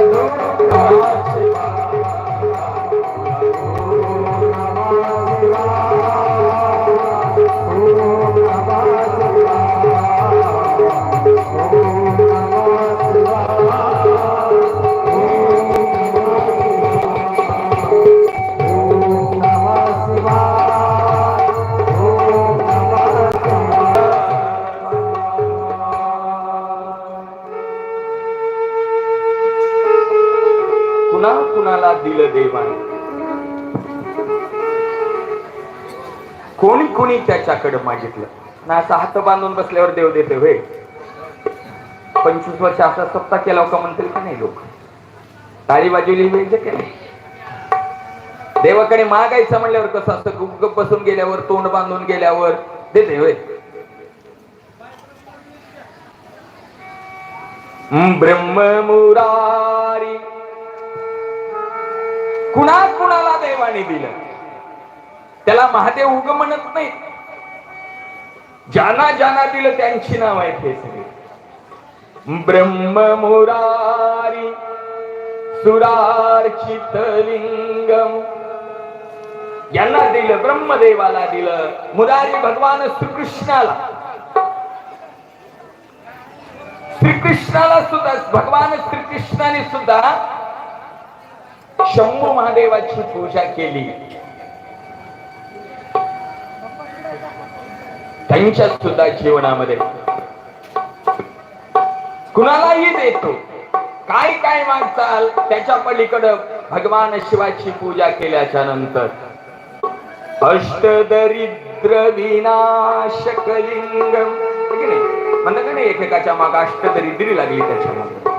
Thank कुणा कुणाला दिलं देवाने? कोणी कोणी त्याच्याकडे मागितलं? ना असं हात बांधून बसल्यावर देव देते होय? पंचवीस वर्ष असा सप्ताह केला का म्हणतील का नाही लोक? टाळी बाजूली वेळ की देवाकडे मागायचं म्हणल्यावर कसं असतं? गुपगप बसून गेल्यावर तोंड बांधून गेल्यावर देते होय? ब्रह्म मुरारी कुणा कुणाला देवाने दिलं? त्याला महादेव उग म्हणत नाही ज्यांना ज्यांना दिलं त्यांची नाव आहेत हे सगळे. ब्रह्म मुरारी सुरार्चित लिंगम यांना दिलं ब्रह्मदेवाला दिलं. मुरारी भगवान श्रीकृष्णाला. श्रीकृष्णाला सुद्धा भगवान श्रीकृष्णाने सुद्धा शंभू महादेवाची पूजा केली. त्यांच्या सुद्धा जीवनामध्ये. कुणालाही देतो. काय काय मागताल त्याच्या पलीकडं भगवान शिवाची पूजा केल्याच्यानंतर. अष्टदरिद्र विनाशक लिंगम का नाही? एकेकाच्या माग अष्टदरिद्री लागली त्याच्यामागे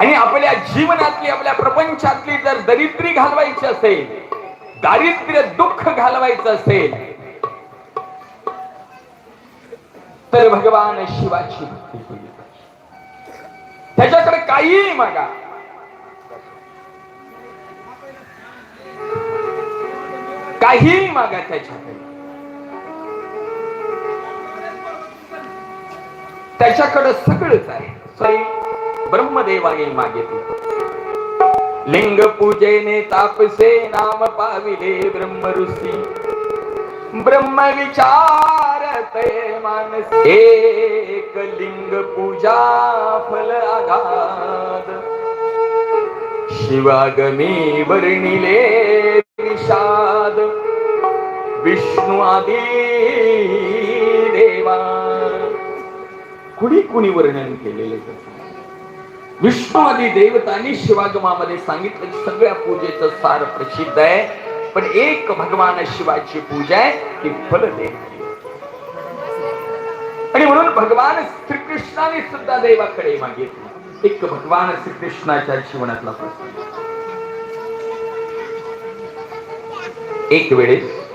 आणि आपल्या जीवनातली आपल्या प्रपंचातली जर दरिद्री घालवायची असेल दारिद्र्य दुःख घालवायचं असेल तर भगवान शिवाची त्याच्याकडे काहीही मागा. काहीही मागा त्याच्याकडे. त्याच्याकडे सगळंच आहे. ब्रह्मदेवाने मागितलं. लिंग पूजेने तापसे नाम पाविले ब्रह्म ऋषी ब्रह्म विचारते मानस एक लिंग पूजा फल आघात. शिवागमी वर्णिले विषाद. विष्णू आदी देवा. कुणी कुणी वर्णन केलेले विष्णू देवतांनी शिवागमामध्ये सांगितलं की सगळ्या पूजेचं सार प्रसिद्ध आहे. पण एक भगवान शिवाची पूजा आहे ती फल देणारी आणि म्हणून भगवान श्रीकृष्णाने सुद्धा देवाकडे मागितलं. एक भगवान श्रीकृष्णाच्या जीवनातला प्रसंग. एक वेळेस